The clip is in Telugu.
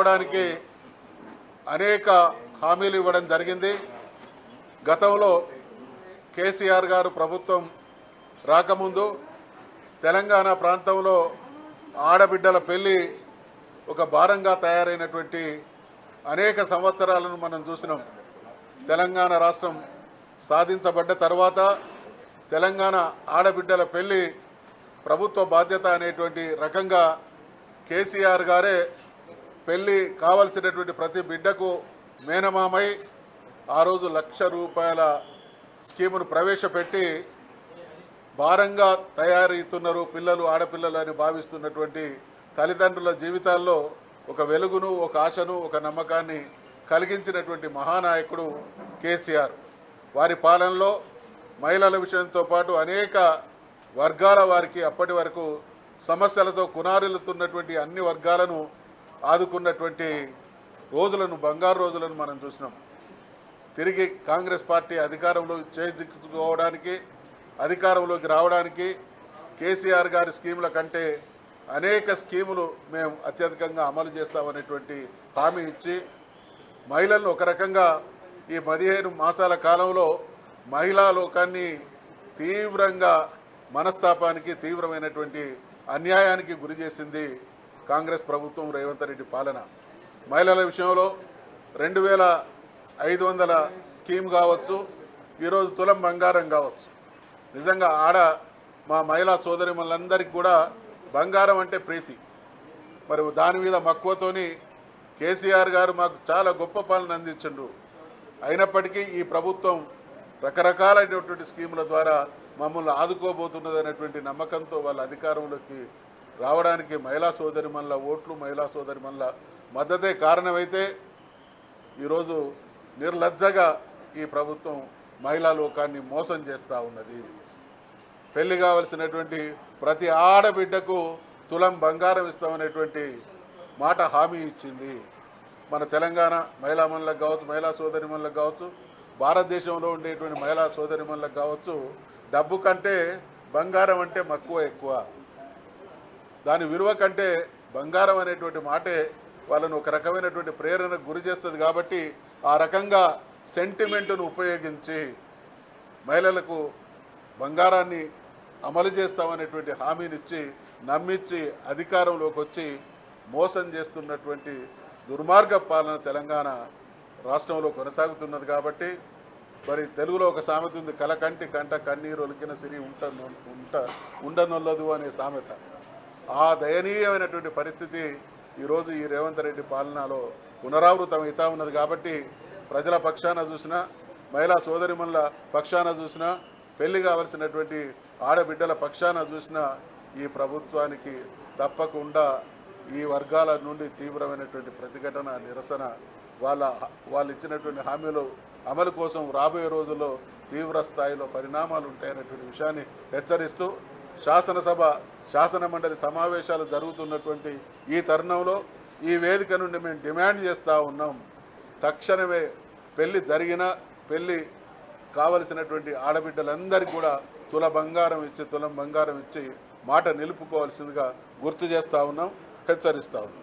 రావడానికి అనేక హామీలు ఇవ్వడం జరిగింది. గతంలో కేసీఆర్ గారు ప్రభుత్వం రాకముందు తెలంగాణ ప్రాంతంలో ఆడబిడ్డల పెళ్ళి ఒక భారంగా తయారైనటువంటి అనేక సంవత్సరాలను మనం చూసినాం. తెలంగాణ రాష్ట్రం సాధించబడ్డ తర్వాత తెలంగాణ ఆడబిడ్డల పెళ్ళి ప్రభుత్వ బాధ్యత అనేటువంటి రకంగా కేసీఆర్ గారే పెళ్ళి కావలసినటువంటి ప్రతి బిడ్డకు మేనమామై ఆ రోజు లక్ష రూపాయల స్కీమును ప్రవేశపెట్టి భారంగా తయారవుతున్నారు పిల్లలు ఆడపిల్లలు అని భావిస్తున్నటువంటి తల్లిదండ్రుల జీవితాల్లో ఒక వెలుగును ఒక ఆశను ఒక నమ్మకాన్ని కలిగించినటువంటి మహానాయకుడు కేసీఆర్. వారి పాలనలో మహిళల విషయంతో పాటు అనేక వర్గాల వారికి అప్పటి వరకు సమస్యలతో కునారిల్లుతున్నటువంటి అన్ని వర్గాలను ఆదుకున్నటువంటి రోజులను బంగారు రోజులను మనం చూసినాం. తిరిగి కాంగ్రెస్ పార్టీ అధికారంలో చేజిక్కోవడానికి అధికారంలోకి రావడానికి కేసీఆర్ గారి స్కీముల కంటే అనేక స్కీములు మేము అత్యధికంగా అమలు చేస్తామనేటువంటి హామీ ఇచ్చి మహిళలను ఒక రకంగా ఈ పదిహేను మాసాల కాలంలో మహిళా లోకాన్ని తీవ్రంగా మనస్తాపానికి తీవ్రమైనటువంటి అన్యాయానికి గురి చేసింది కాంగ్రెస్ ప్రభుత్వం రేవంత్ రెడ్డి పాలన. మహిళల విషయంలో రెండు వేల ఐదు వందల స్కీమ్ కావచ్చు ఈరోజు తులం బంగారం కావచ్చు. నిజంగా ఆడ మా మహిళా సోదరిమలందరికీ కూడా బంగారం అంటే ప్రీతి. మరి దాని మీద మక్కువతోని కేసీఆర్ గారు మాకు చాలా గొప్ప పాలన అందించండు అయినప్పటికీ ఈ ప్రభుత్వం రకరకాలైనటువంటి స్కీముల ద్వారా మమ్మల్ని ఆదుకోబోతున్నది అనేటువంటి నమ్మకంతో వాళ్ళ అధికారంలోకి రావడానికి మహిళా సోదరిమల్ల ఓట్లు మహిళా సోదరిమల్ల మద్దతే కారణమైతే ఈరోజు నిర్లజ్జగా ఈ ప్రభుత్వం మహిళా లోకాన్ని మోసం చేస్తూ ఉన్నది. పెళ్ళి కావలసినటువంటి ప్రతి ఆడబిడ్డకు తులం బంగారం ఇస్తామనేటువంటి మాట హామీ ఇచ్చింది. మన తెలంగాణ మహిళా మనులకు కావచ్చు మహిళా సోదరిమణులకు కావచ్చు భారతదేశంలో ఉండేటువంటి మహిళా సోదరిమణులకు కావచ్చు డబ్బు కంటే బంగారం అంటే మక్కువ ఎక్కువ. దాని విలువ కంటే బంగారం అనేటువంటి మాటే వాళ్ళను ఒక రకమైనటువంటి ప్రేరణకు గురి చేస్తుంది కాబట్టి ఆ రకంగా సెంటిమెంటును ఉపయోగించి మహిళలకు బంగారాన్ని అమలు చేస్తామనేటువంటి హామీనిచ్చి నమ్మించి అధికారంలోకి వచ్చి మోసం చేస్తున్నటువంటి దుర్మార్గ పాలన తెలంగాణ రాష్ట్రంలో కొనసాగుతున్నది కాబట్టి మరి తెలుగులో ఒక సామెత ఉంది కలకంటి కంట కన్నీరు ఒలికిన సిరి ఉంట ఉంట ఉండనొల్లదు అనే సామెత. ఆ దయనీయమైనటువంటి పరిస్థితి ఈరోజు ఈ రేవంత్ రెడ్డి పాలనలో పునరావృతమవుతా ఉన్నది కాబట్టి ప్రజల పక్షాన చూసినా మహిళా సోదరిమణుల పక్షాన చూసినా పెళ్ళి కావలసినటువంటి ఆడబిడ్డల పక్షాన చూసినా ఈ ప్రభుత్వానికి తప్పకుండా ఈ వర్గాల నుండి తీవ్రమైనటువంటి ప్రతిఘటన నిరసన వాళ్ళ వాళ్ళు ఇచ్చినటువంటి హామీలు అమలు కోసం రాబోయే రోజుల్లో తీవ్ర స్థాయిలో పరిణామాలు ఉంటాయనేటువంటి విషయాన్ని హెచ్చరిస్తూ శాసనసభ శాసన మండలి సమావేశాలు జరుగుతున్నటువంటి ఈ తరుణంలో ఈ వేదిక నుండి మేము డిమాండ్ చేస్తూ ఉన్నాం. తక్షణమే పెళ్ళి జరిగిన పెళ్ళి కావలసినటువంటి ఆడబిడ్డలందరికీ కూడా తుల బంగారం ఇచ్చి తులం బంగారం ఇచ్చి మాట నిలుపుకోవాల్సిందిగా గుర్తు చేస్తూ ఉన్నాం హెచ్చరిస్తూ ఉన్నాం.